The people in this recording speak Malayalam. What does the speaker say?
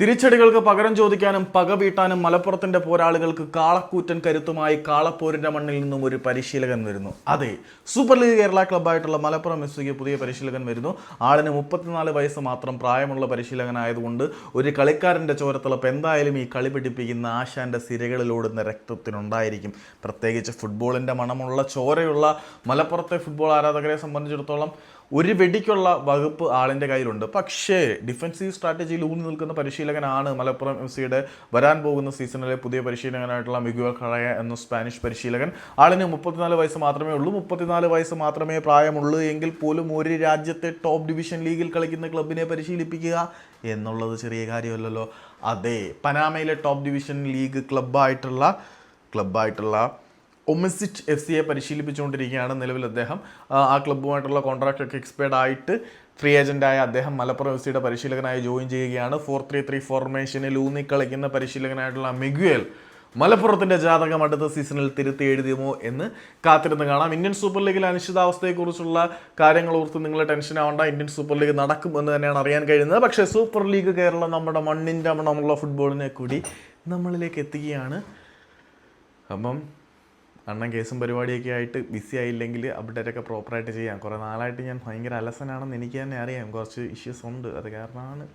തിരിച്ചടികൾക്ക് പകരം ചോദിക്കാനും പക വീട്ടാനും മലപ്പുറത്തിന്റെ പോരാളികൾക്ക് കാളക്കൂറ്റൻ കരുത്തുമായി കാളപ്പോരിന്റെ മണ്ണിൽ നിന്നും ഒരു പരിശീലകൻ വരുന്നു. അതെ സൂപ്പർ ലീഗ് കേരള ക്ലബ്ബായിട്ടുള്ള മലപ്പുറം എസ് സിക്ക് പുതിയ പരിശീലകൻ വരുന്നു. ആളിന് മുപ്പത്തിനാല് വയസ്സ് മാത്രം പ്രായമുള്ള പരിശീലകനായതുകൊണ്ട് ഒരു കളിക്കാരന്റെ ചോരത്തിളപ്പ് എന്തായാലും ഈ കളി പിടിപ്പിക്കുന്ന ആശാന്റെ സിരകളിലോടുന്ന രക്തത്തിനുണ്ടായിരിക്കും. പ്രത്യേകിച്ച് ഫുട്ബോളിന്റെ മണമുള്ള ചോരയുള്ള മലപ്പുറത്തെ ഫുട്ബോൾ ആരാധകരെ സംബന്ധിച്ചിടത്തോളം ഒരു വെടിക്കുള്ള വകുപ്പ് ആളിന്റെ കയ്യിലുണ്ട്. പക്ഷേ ഡിഫൻസീവ് സ്ട്രാറ്റജിയിൽ ഊന്നി നിൽക്കുന്ന പരിശീലകനാണ് മലപ്പുറം എഫ് സിയുടെ വരാൻ പോകുന്ന സീസണിലെ പുതിയ പരിശീലകനായിട്ടുള്ള മിഗുവൽ ഖളയ എന്ന സ്പാനിഷ് പരിശീലകൻ. ആളിന് മുപ്പത്തിനാല് വയസ്സ് മാത്രമേ ഉള്ളൂ. മുപ്പത്തിനാല് വയസ്സ് മാത്രമേ പ്രായമുള്ളൂ എങ്കിൽ പോലും ഒരു രാജ്യത്തെ ടോപ്പ് ഡിവിഷൻ ലീഗിൽ കളിക്കുന്ന ക്ലബിനെ പരിശീലിപ്പിക്കുക എന്നുള്ളത് ചെറിയ കാര്യമല്ലല്ലോ. അതെ പനാമയിലെ ടോപ്പ് ഡിവിഷൻ ലീഗ് ക്ലബ്ബായിട്ടുള്ള ക്ലബ്ബായിട്ടുള്ള ഒമിസിറ്റ് എഫ് സിയെ പരിശീലിപ്പിച്ചുകൊണ്ടിരിക്കുകയാണ് നിലവിൽ അദ്ദേഹം. ആ, ക്ലബ്ബുമായിട്ടുള്ള കോൺട്രാക്റ്റ് ഒക്കെ എക്സ്പയർഡ് ആയിട്ട് ഫ്രീ ഏജന്റായ അദ്ദേഹം മലപ്പുറം എഫ് സിയുടെ പരിശീലകനായി ജോയിൻ ചെയ്യുകയാണ്. ഫോർ ത്രീ ത്രീ ഫോർമേഷനിൽ ഊന്നി കളിക്കുന്ന പരിശീലകനായിട്ടുള്ള മിഗുവേൽ മലപ്പുറത്തിന്റെ ജാതകം അടുത്ത സീസണിൽ തിരുത്തി എഴുതിയുമോ എന്ന് കാത്തിരുന്ന് കാണാം. ഇന്ത്യൻ സൂപ്പർ ലീഗിലെ അനിശ്ചിതാവസ്ഥയെക്കുറിച്ചുള്ള കാര്യങ്ങൾ ഓർത്ത് നിങ്ങൾ ടെൻഷൻ ആവേണ്ട. ഇന്ത്യൻ സൂപ്പർ ലീഗ് നടക്കും എന്ന് തന്നെയാണ് അറിയാൻ കഴിയുന്നത്. പക്ഷേ സൂപ്പർ ലീഗ് കേരളം നമ്മുടെ മണ്ണിന്റെ മണമുള്ള ഫുട്ബോളിനെ കൂടി നമ്മളിലേക്ക് എത്തുകയാണ്. അപ്പം അണ്ണൻ കേസും പരിപാടിയൊക്കെ ആയിട്ട് ബിസി ആയില്ലെങ്കിൽ അപ്ഡേറ്റൊക്കെ പ്രോപ്പറായിട്ട് ചെയ്യാം. കുറേ നാളായിട്ട് ഞാൻ ഭയങ്കര അലസനാണെന്ന് എനിക്ക് തന്നെ അറിയാം. കുറച്ച് ഇഷ്യൂസ് ഉണ്ട്. അത് കാരണമാണ്